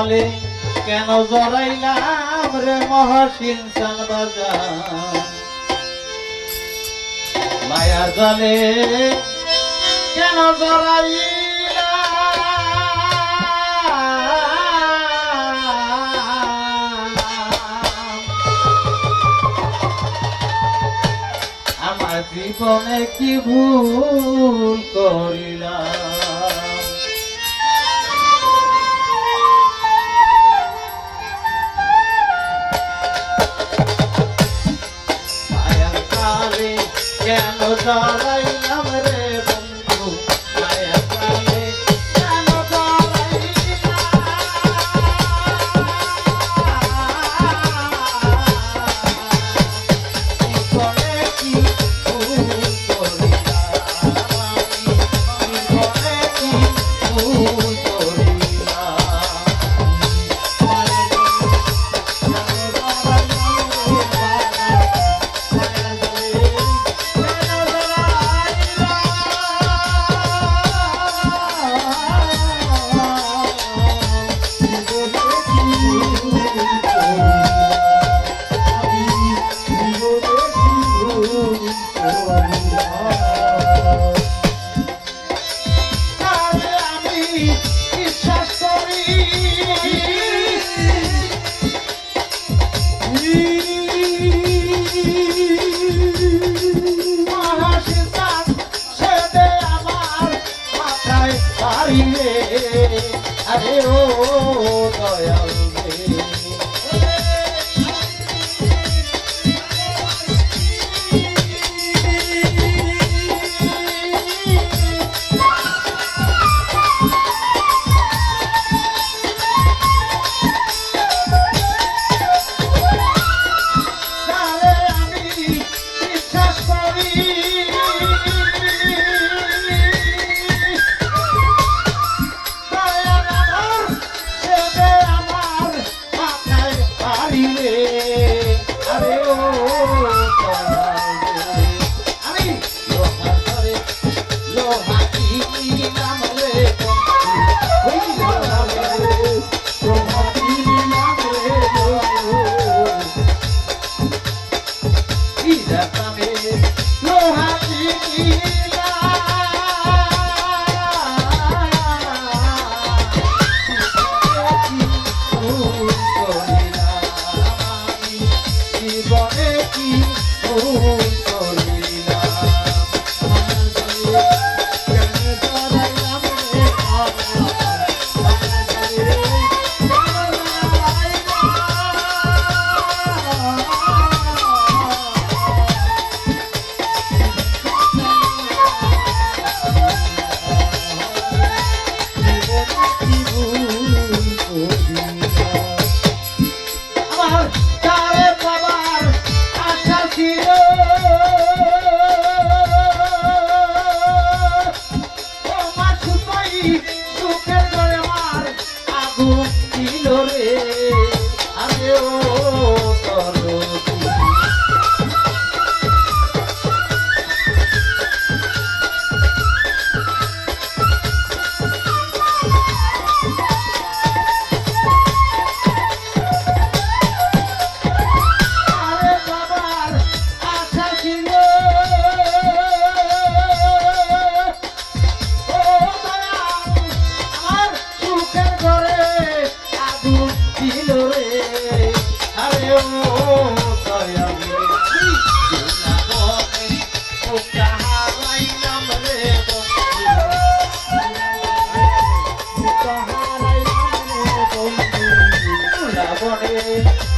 চলে কেন জড়াইলাম রে মহাসিন সালবাজার? মায়া জলে কেন জড়াই জীবনে কি ভুল করিলা কেন তারা Aê.